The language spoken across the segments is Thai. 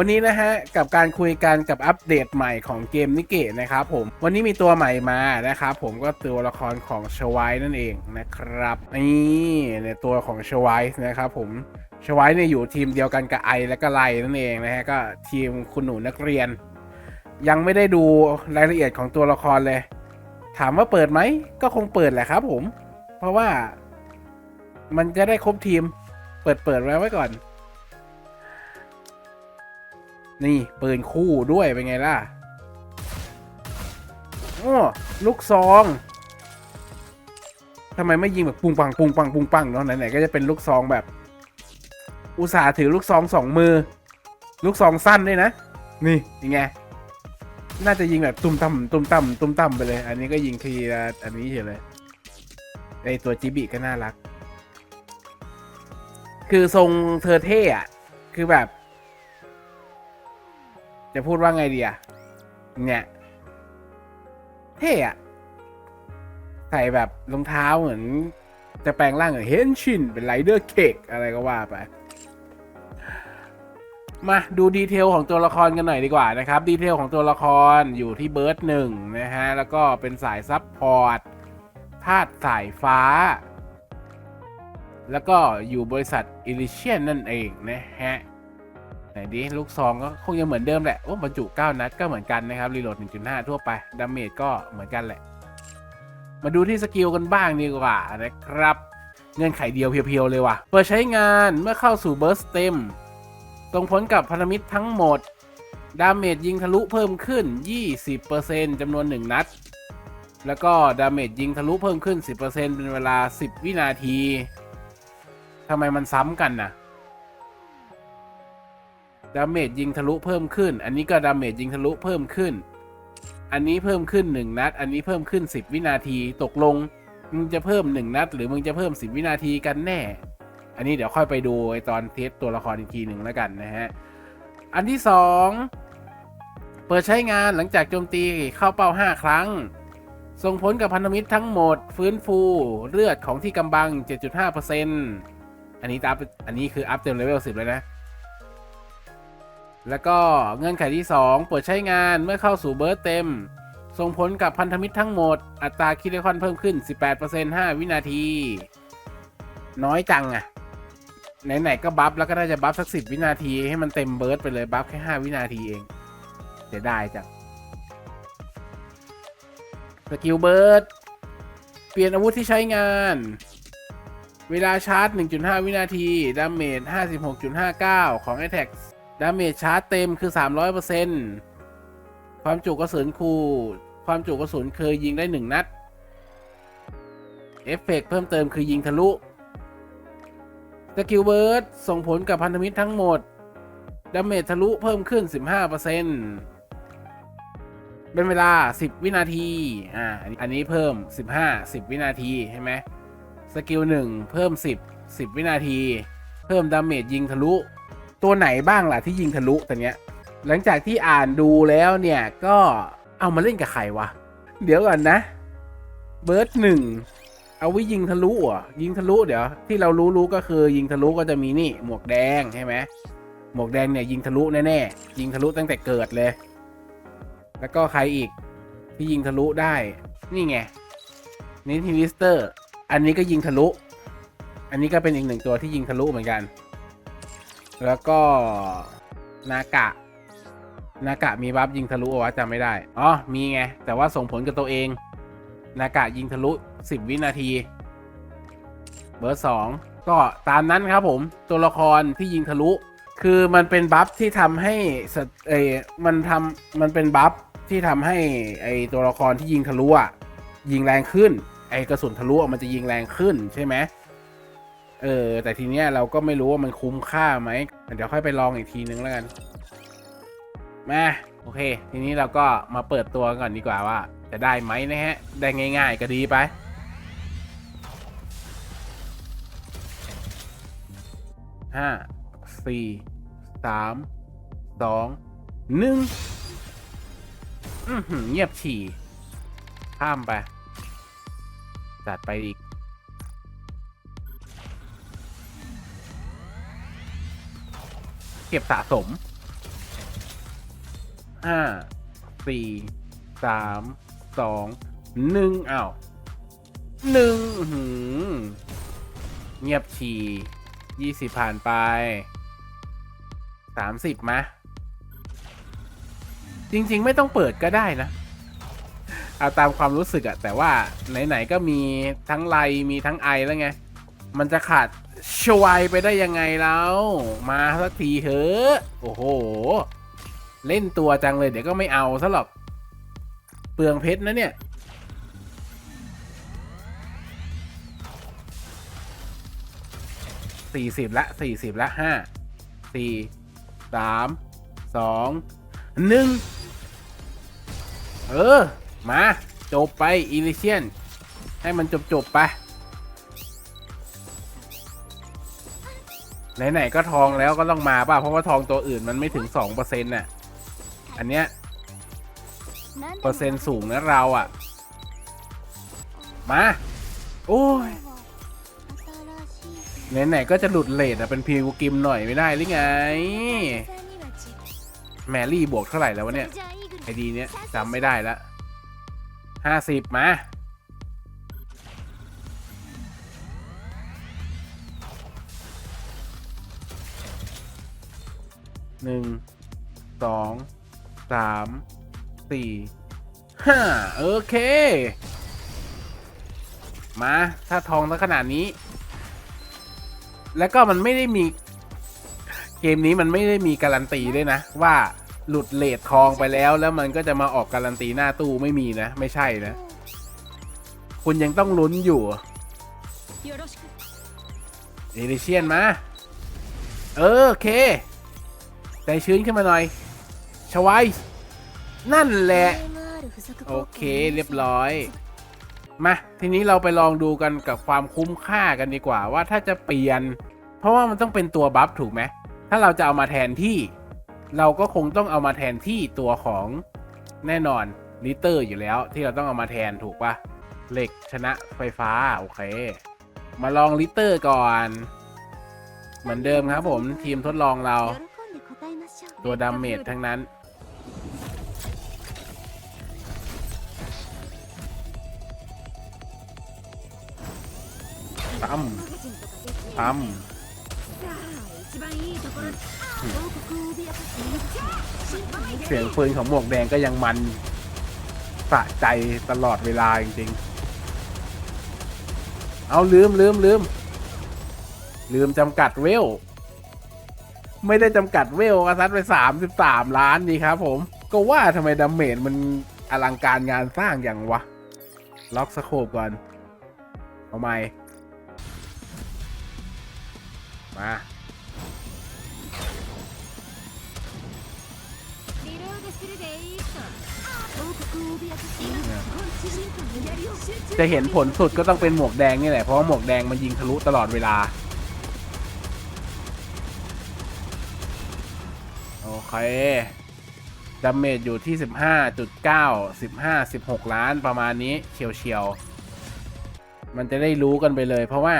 วันนี้นะฮะกับการคุยกันกับอัปเดตใหม่ของเกมนิเกะนะครับผมวันนี้มีตัวใหม่มานะครับผมก็ตัวละครของชวายนั่นเองนะครับนี่ในตัวของชวายนะครับผมชวายเนี่ยอยู่ทีมเดียวกันกับไอและก็ไลนั่นเองนะฮะก็ทีมคุณหนูนักเรียน ยังไม่ได้ดูรายละเอียดของตัวละครเลย ถามว่าเปิดไหมก็คงเปิดแหละครับผม เพราะว่ามันจะได้ครบทีม เปิดเปิดไว้ไว้ก่อน นี่ปืนคู่ด้วยเป็นไงล่ะโอ้ลูกซองทำไมไม่ยิงแบบปุงปังปุงปังปุงปังเนาะไหนๆก็จะเป็นลูกซองแบบ อุตส่าห์ถือลูกซองสองมือ ลูกซองสั้นด้วยนะ นี่ยังไงน่าจะยิงแบบตุ้มต่ำตุ้มต่ำตุ้มต่ำไปเลย อันนี้ก็ยิงทีละอันนี้เฉยเลยไอตัวจิบิก็น่ารัก คือทรงเธอเท่อะคือแบบ จะพูดว่าไงดีอะเนี่ย เท่อะใส่แบบรองเท้าเหมือน จะแปลงร่างเหมือนเฮนชินเป็นไรเดอร์เคกอะไรก็ว่าไป มาดูดีเทลของตัวละครกันหน่อยดีกว่านะครับ ดีเทลของตัวละครอยู่ที่เบิร์ดหนึ่งนะฮะ แล้วก็เป็นสายซับพอร์ตธาตุสายฟ้า แล้วก็อยู่บริษัทอิลิเชียนนั่นเองนะฮะ ไหนดิลูกซองก็คงยังเหมือนเดิมแหละโอ้บรรจุ 9 นัดก็เหมือนกันนะครับรีโหลด 1.5 ทั่วไปดาเมจก็เหมือนกันแหละ มาดูที่สกิลกันบ้างดีกว่านะครับ เงื่อนไขเดียวเพียวๆเลยว่ะเปิดใช้งานเมื่อเข้าสู่เบิร์สเต็มส่งผลกับพันธมิตรทั้งหมด ดาเมจยิงทะลุเพิ่มขึ้น 20%จำนวน 1 นัด แล้วก็ดาเมจยิงทะลุเพิ่มขึ้น 10%เป็นเวลา 10 วินาทีทำไมมันซ้ำกันน่ะ ดาเมจยิงทะลุเพิ่มขึ้น อันนี้ก็ดาเมจยิงทะลุเพิ่มขึ้น อันนี้เพิ่มขึ้น 1 นัด อันนี้เพิ่มขึ้น 10 วินาที ตกลง มึงจะเพิ่ม 1 นัด หรือมึงจะเพิ่ม 10 วินาทีกันแน่ อันนี้เดี๋ยวค่อยไปดูไอตอนเทสตัวละครอีกทีหนึ่งแล้วกันนะฮะ อันที่ 2 เปิดใช้งานหลังจากโจมตีเข้าเป้า 5 ครั้ง ส่งผลกับพันธมิตรทั้งหมด ฟื้นฟูเลือดของที่กำบัง 7.5%อันนี้อัพอันนี้คืออัพเต็มเลเวล10เลยนะ แล้วก็เงื่อนไขที่ 2 เปิดใช้งานเมื่อเข้าสู่เบิร์ตเต็ม ส่งผลกับพันธมิตรทั้งหมด อัตราคิดเลคอนเพิ่มขึ้น 18% 5 วินาที น้อยจังอะไหนๆก็บัฟแล้วก็น่าจะบัฟสัก 10 วินาที ให้มันเต็มเบิร์ตไปเลยบัฟแค่ 5 วินาทีเองเสียดายจังสกิลเบิร์ตเปลี่ยนอาวุธที่ใช้งาน เวลาชาร์จ 1.5 วินาที ดาเมจ 56.59 ของ a t t a c k ดาเมจชาร์จเต็มคือ 300%ความจุกระสุนคูความจุกระสุนเคยยิงได้ 1 นัด เอฟเฟกต์เพิ่มเติมคือยิงทะลุ สกิลเบิร์ดส่งผลกับพันธมิตรทั้งหมด ดาเมจทะลุเพิ่มขึ้น 15%เป็นเวลา 10 วินาที อ่า อันนี้เพิ่ม 15 10 วินาที ใช่ไหม สกิล 1 เพิ่ม 10 10 วินาที เพิ่มดาเมจยิงทะลุ ตัวไหนบ้างล่ะที่ยิงทะลุตัวเนี้ย หลังจากที่อ่านดูแล้วเนี่ยก็เอามาเล่นกับใครวะ เดี๋ยวก่อนนะเบิร์ดหนึ่งเอาไว้ยิงทะลุอะยิงทะลุเดี๋ยว ที่เรารู้รู้ก็คือยิงทะลุก็จะมีนี่ หมวกแดงใช่ไหมหมวกแดงเนี่ยยิงทะลุแน่ๆยิงทะลุตั้งแต่เกิดเลย แล้วก็ใครอีกที่ยิงทะลุได้นี่ไงนิทิลิสเตอร์ อันนี้ก็ยิงทะลุ อันนี้ก็เป็นอีกหนึ่งตัวที่ยิงทะลุเหมือนกัน แล้วก็ นากะ นากะมีบัฟยิงทะลุอวะจำไม่ได้ อ๋อ มีไง แต่ว่าส่งผลกับตัวเอง นากะยิงทะลุ 10 วินาที เบอร์สองก็ตามนั้นครับผม ตัวละครที่ยิงทะลุ คือมันเป็นบัฟที่ทำให้เอมันทำมันเป็นบัฟที่ทำให้ไอตัวละครที่ยิงทะลุอะยิงแรงขึ้น ไอกระสุนทะลุมันจะยิงแรงขึ้นใช่ไหมเออแต่ทีเนี้ยเราก็ไม่รู้ว่ามันคุ้มค่าไหม เดี๋ยวค่อยไปลองอีกทีนึงแล้วกันมาโอเค ทีนี้เราก็มาเปิดตัวก่อนดีกว่าว่า จะได้ไหมนะฮะ ได้ง่าย ๆ ก็ดีไป ห้า สี่ สาม สอง หนึ่งอือหือเงียบฉี่ ข้ามไป จัดไปอีก เก็บสะสมห้าสี่สามสองหนึ่งอ้าวหนึ่งหือเงียบฉี่ยี่สิบผ่านไปสามสิบมะ จริง ๆ ไม่ต้องเปิดก็ได้นะ เอาตามความรู้สึกอะแต่ว่าไหน ๆ ก็มีทั้งไลมีทั้งไอแล้วไง มันจะขาด ชวายไปได้ยังไงแล้ว มาสักทีเถอะโอ้โห เล่นตัวจังเลยเดี๋ยวก็ไม่เอาซะหรอก เปลืองเพชรนะเนี่ย สี่สิบละสี่สิบละห้าสี่สามสองหนึ่งเออ มา จบไปอีลิเชียน ให้มันจบจบไป ไหนๆก็ทองแล้วก็ต้องมาป่ะ เพราะว่าทองตัวอื่นมันไม่ถึงสองเปอร์เซ็นต์น่ะ อันเนี้ยเปอร์เซ็นต์สูงนะเราอะ มา โอ้ยไหนๆก็จะหลุดเลทอะ เป็นพีวกิมหน่อยไม่ได้หรือไง แมรี่บวกเท่าไหร่แล้ววะเนี่ย ไอดีเนี้ยจำไม่ได้ละห้าสิบมา หนึ่งสองสามสี่ห้าโอเค มา ถ้าทองแล้วขนาดนี้ แล้วก็มันไม่ได้มี เกมนี้มันไม่ได้มีการันตีด้วยนะ ว่าหลุดเลททองไปแล้ว แล้วมันก็จะมาออกการันตีหน้าตู้ไม่มีนะ ไม่ใช่นะ คุณยังต้องลุ้นอยู่เอลิเชียนมา เออโอเค ใจชื้นขึ้นมาหน่อยชวายนั่นแหละ โอเคเรียบร้อย มาทีนี้เราไปลองดูกันกับความคุ้มค่ากันดีกว่าว่าถ้าจะเปลี่ยน เพราะว่ามันต้องเป็นตัวบัฟถูกไหมถ้าเราจะเอามาแทนที่ เราก็คงต้องเอามาแทนที่ตัวของแน่นอนลิเตอร์อยู่แล้วที่เราต้องเอามาแทนถูกปะเหล็กชนะไฟฟ้า โอเค มาลองลิเตอร์ก่อน เหมือนเดิมครับผมทีมทดลองเรา ตัวดาเมจทั้งนั้นปั๊มปั๊มเสียงปืนของหมวกแดงก็ยังมันสะใจตลอดเวลาจริงๆ เอาลืมลืมลืมลืมจำกัดเวล ไม่ได้จำกัดเวลกระซัดไปสามสิบสามล้านนี่ครับผม ก็ว่าทำไมดาเมจมันอลังการงานสร้างอย่างวะ ล็อกสโคปก่อนเอาไหมมาจะเห็นผลสุดก็ต้องเป็นหมวกแดงนี่แหละ เพราะว่าหมวกแดงมันยิงทะลุตลอดเวลา เคดัมเมจอยู่ที่ 15.9 15 16 ล้านประมาณนี้เฉียวเฉียวมันจะได้รู้กันไปเลย เพราะว่า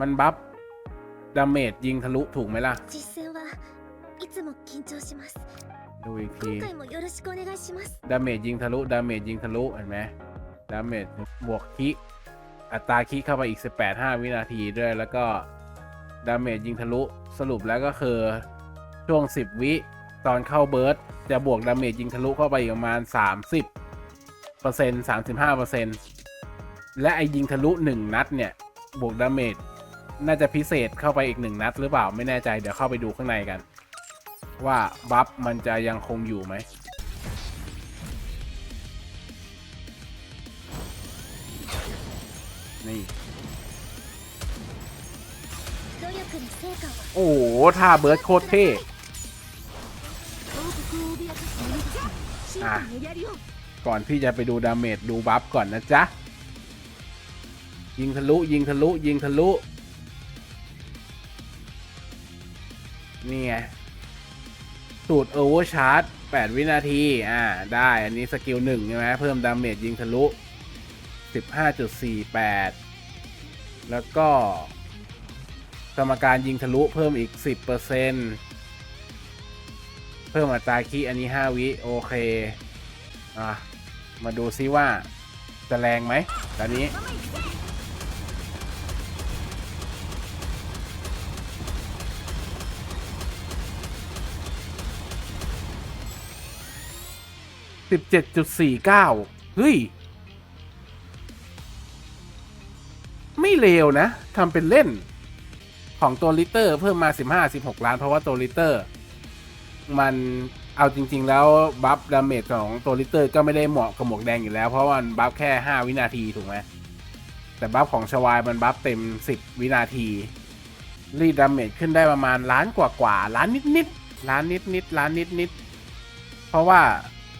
มันบัฟดัมเมจยิงทะลุถูกไหมล่ะดูอีกทีดาเมจยิงทะลุดาเมจยิงทะลุเห็นไหมดาเมจบวกคิอัตราคิเข้าไปอีก 18 5 วินาทีด้วยแล้วก็ ดาเมจยิงทะลุสรุปแล้วก็คือช่วง 10 วิตอนเข้าเบิร์ดจะบวกดาเมจยิงทะลุเข้าไปประมาณ 30เปอร์เซ็นต์35เปอร์เซ็นต์และไอยิงทะลุ 1 นัดเนี่ย บวกดาเมจน่าจะพิเศษเข้าไปอีก 1 นัดหรือเปล่าไม่แน่ใจเดี๋ยวเข้าไปดูข้างในกัน ว่าบัฟมันจะยังคงอยู่ไหมนี่ โอ้โหท่าเบิร์ดโคตรเท่อะก่อนที่จะไปดูดาเมจดูบัฟก่อนนะจ๊ะ ยิงทะลุยิงทะลุยิงทะลุนี่ไงสูตรโอเวอร์ชาร์จ8วินาที อ่า ได้ อันนี้สกิลหนึ่งใช่ไหมเพิ่มดาเมจยิงทะลุ 15.48 แล้วก็ กรรมการยิงทะลุเพิ่มอีก 10%พิ่มอัตราคีอันนี้ 5 วิ โอเค อะ มาดูซิว่า จะแรงไหมตอนนี้สิบเจ็ดจุดสี่เก้าเฮ้ย ไม่เลวนะทำเป็นเล่น ของตัวลิเตอร์เพิ่มมา 15 16 ล้าน เพราะว่าตัวลิเตอร์ มันเอาจริง ๆ แล้วบัฟดาเมจของตัวลิเตอร์ก็ไม่ได้เหมาะกับหมวกแดงอยู่แล้ว เพราะว่ามันบัฟแค่ 5 วินาทีถูกไหมแต่บัฟของชวายมันบัฟเต็ม 10 วินาที รีดดาเมจขึ้นได้ประมาณล้านกว่ากว่าล้านนิดๆล้านนิดๆล้านนิดๆเพราะว่า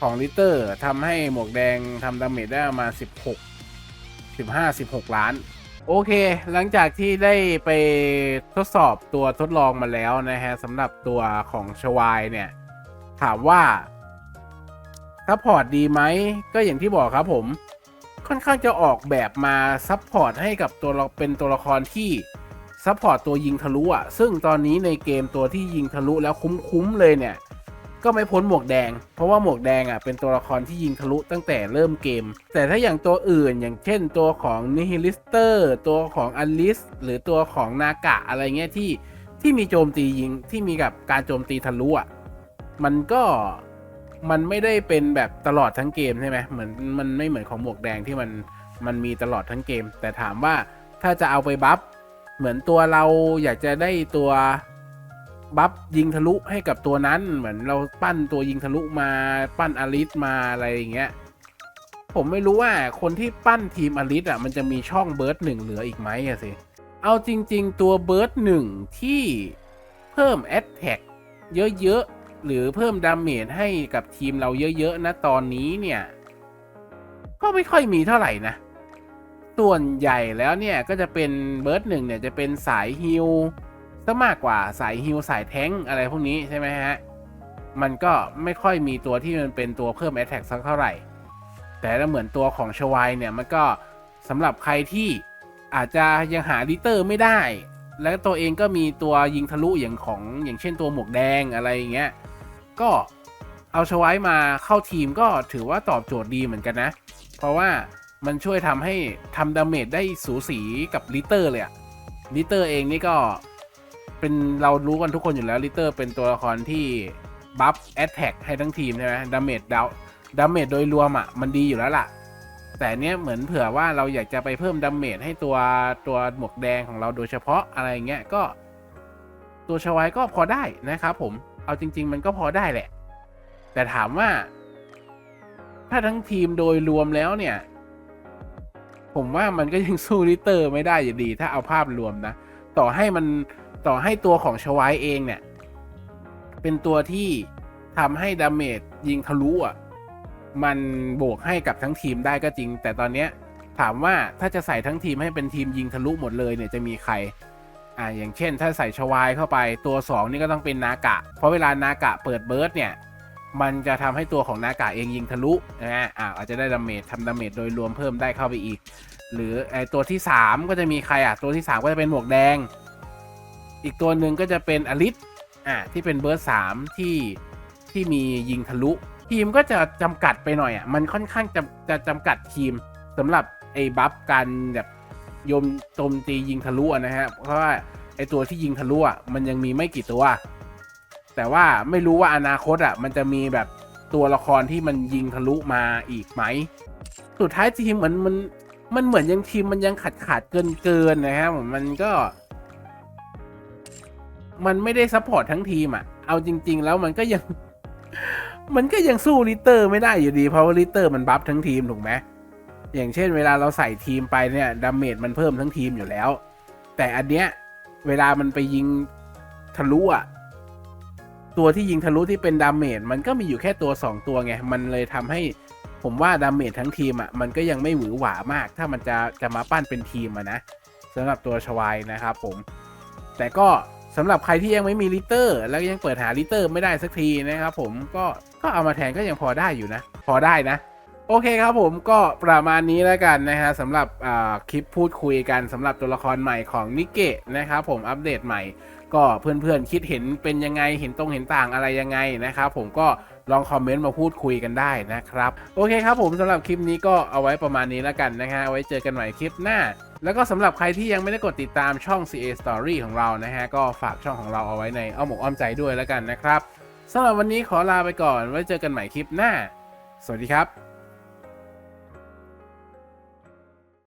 ของลิเตอร์ทำให้หมวกแดงทำดาเมจได้ประมาณ16 15 16 ล้าน โอเค หลังจากที่ได้ไปทดสอบตัวทดลองมาแล้วนะฮะสำหรับตัวของชวายเนี่ย ถามว่าซัพพอร์ตดีไหม ก็อย่างที่บอกครับผม ค่อนข้างจะออกแบบมาซัพพอร์ตให้กับตัวเราเป็นตัวละครที่ซัพพอร์ตตัวยิงทะลุอะ ซึ่งตอนนี้ในเกมตัวที่ยิงทะลุแล้วคุ้มๆเลยเนี่ย ก็ไม่พ้นหมวกแดง เพราะว่าหมวกแดงอะเป็นตัวละครที่ยิงทะลุตั้งแต่เริ่มเกม แต่ถ้าอย่างตัวอื่นอย่างเช่นตัวของนิฮิลิสเตอร์ตัวของอลิสหรือตัวของนากะอะไรเงี้ยที่ที่มีโจมตียิงที่มีกับการโจมตีทะลุอะมันก็มันไม่ได้เป็นแบบตลอดทั้งเกมใช่ไหมเหมือนมันไม่เหมือนของหมวกแดงที่มันมันมีตลอดทั้งเกม แต่ถามว่าถ้าจะเอาไปบัฟเหมือนตัวเราอยากจะได้ตัว บัฟยิงทะลุให้กับตัวนั้นเหมือนเราปั้นตัวยิงทะลุมาปั้นอลิสมาอะไรอย่างเงี้ยผมไม่รู้ว่าคนที่ปั้นทีมอลิสอะมันจะมีช่องเบิร์ดหนึ่งเหลืออีกไหมอะสิเอาจริง ๆ ตัวเบิร์ดหนึ่งที่เพิ่มแอตแทกเยอะๆ หรือเพิ่มดาเมจให้กับทีมเราเยอะ ๆ นะตอนนี้เนี่ย ก็ไม่ค่อยมีเท่าไหร่นะ ส่วนใหญ่แล้วเนี่ยก็จะเป็นเบิร์ดหนึ่งเนี่ยจะเป็นสายฮิล ซะมากกว่าสายฮิลสายแท้งอะไรพวกนี้ใช่ไหมฮะ มันก็ไม่ค่อยมีตัวที่มันเป็นตัวเพิ่มแอ t แทกสักเท่าไหร่ แต่ถ้าเหมือนตัวของชวายเนี่ยมันก็สำหรับใครที่อาจจะยังหาลิเตอร์ไม่ได้ แล้วตัวเองก็มีตัวยิงทะลุอย่างของอย่างเช่นตัวหมวกแดงอะไรอย่างเงี้ย ก็เอาชวายมาเข้าทีมก็ถือว่าตอบโจทย์ดีเหมือนกันนะ เพราะว่ามันช่วยทำให้ทำดาเมจได้สูสีกับลิเตอร์เลยอะลิเตอร์เองนี่ก็ เป็นเรารู้กันทุกคนอยู่แล้วลิเตอร์เป็นตัวละครที่บัฟแอตแทกให้ทั้งทีมใช่ไหมดาเมจดาวดาเมจโดยรวมอะมันดีอยู่แล้วล่ะ แต่เนี้ยเหมือนเผื่อว่าเราอยากจะไปเพิ่มดาเมจให้ตัวตัวหมวกแดงของเราโดยเฉพาะอะไรเงี้ยก็ ตัวชวายก็พอได้นะครับผมเอาจริง ๆ มันก็พอได้แหละ แต่ถามว่า ถ้าทั้งทีมโดยรวมแล้วเนี่ย ผมว่ามันก็ยังสู้ลิเตอร์ไม่ได้อยู่ดี ถ้าเอาภาพรวมนะ ต่อให้มัน ต่อให้ตัวของชวายเองเนี่ย เป็นตัวที่ทำให้ดาเมจยิงทะลุอะ มันบวกให้กับทั้งทีมได้ก็จริง แต่ตอนเนี้ยถามว่าถ้าจะใส่ทั้งทีมให้เป็นทีมยิงทะลุหมดเลยเนี่ยจะมีใคร อ่าอย่างเช่น ถ้าใส่ชวายเข้าไปตัว 2 นี่ก็ต้องเป็นนากะ เพราะเวลานากะเปิดเบิร์ดเนี่ย มันจะทำให้ตัวของนากะเองยิงทะลุนะฮะอ่าอาจจะได้ดาเมจทำดาเมจโดยรวมเพิ่มได้เข้าไปอีก หรือไอตัวที่ 3 ก็จะมีใครอะตัวที่ 3 ก็จะเป็นหมวกแดง อีกตัวหนึ่งก็จะเป็นอลิสอะที่เป็นเบอร์สามที่ที่มียิงทะลุ ทีมก็จะจำกัดไปหน่อยอะมันค่อนข้างจะจะจำกัดทีมสำหรับไอ้บัฟการแบบโยมโจมตียิงทะลุนะฮะเพราะว่าไอ้ตัวที่ยิงทะลุอะมันยังมีไม่กี่ตัว แต่ว่าไม่รู้ว่าอนาคตอะมันจะมีแบบตัวละครที่มันยิงทะลุมาอีกไหม สุดท้ายทีมเหมือนมันมันเหมือนยังทีมมันยังขาดขาดเกินเกินๆนะครับมันก็ มันไม่ได้ซัพพอร์ตทั้งทีมอะ เอาจริง ๆ แล้วมันก็ยัง มันก็ยังสู้ลิเตอร์ไม่ได้อยู่ดี เพราะว่าลิเตอร์มันบัฟทั้งทีมถูกไหมอย่างเช่น เวลาเราใส่ทีมไปเนี่ยดาเมจมันเพิ่มทั้งทีมอยู่แล้ว แต่อันเนี้ยเวลามันไปยิงทะลุอะตัวที่ยิงทะลุที่เป็นดาเมจมันก็มีอยู่แค่ตัว 2 ตัวไง มันเลยทำให้ผมว่าดาเมจทั้งทีมอะมันก็ยังไม่หวือหวามาก ถ้ามันจะจะมาปั้นเป็นทีมอะนะสำหรับตัวชวายนะครับผม แต่ก็ สำหรับใครที่ยังไม่มีลิเตอร์ แล้วยังเปิดหาลิเตอร์ไม่ได้สักทีนะครับผมก็ก็เอามาแทนก็ยังพอได้อยู่นะ พอได้นะ โอเคครับผมก็ประมาณนี้แล้วกันนะฮะสำหรับคลิปพูดคุยกันสำหรับตัวละครใหม่ของนิเกะนะครับผมอัปเดตใหม่ ก็เพื่อนๆคิดเห็นเป็นยังไงเห็นตรงเห็นต่างอะไรยังไงนะครับผมก็ลองคอมเมนต์มาพูดคุยกันได้นะครับ โอเคครับผมสำหรับคลิปนี้ก็เอาไว้ประมาณนี้แล้วกันนะฮะไว้เจอกันใหม่คลิปหน้า แล้วก็สำหรับใครที่ยังไม่ได้กดติดตามช่อง CA Story ของเรานะฮะ ก็ฝากช่องของเราเอาไว้ในอ้อมอกอ้อมใจด้วยแล้วกันนะครับสำหรับวันนี้ขอลาไปก่อนไว้เจอกันใหม่คลิปหน้า สวัสดีครับ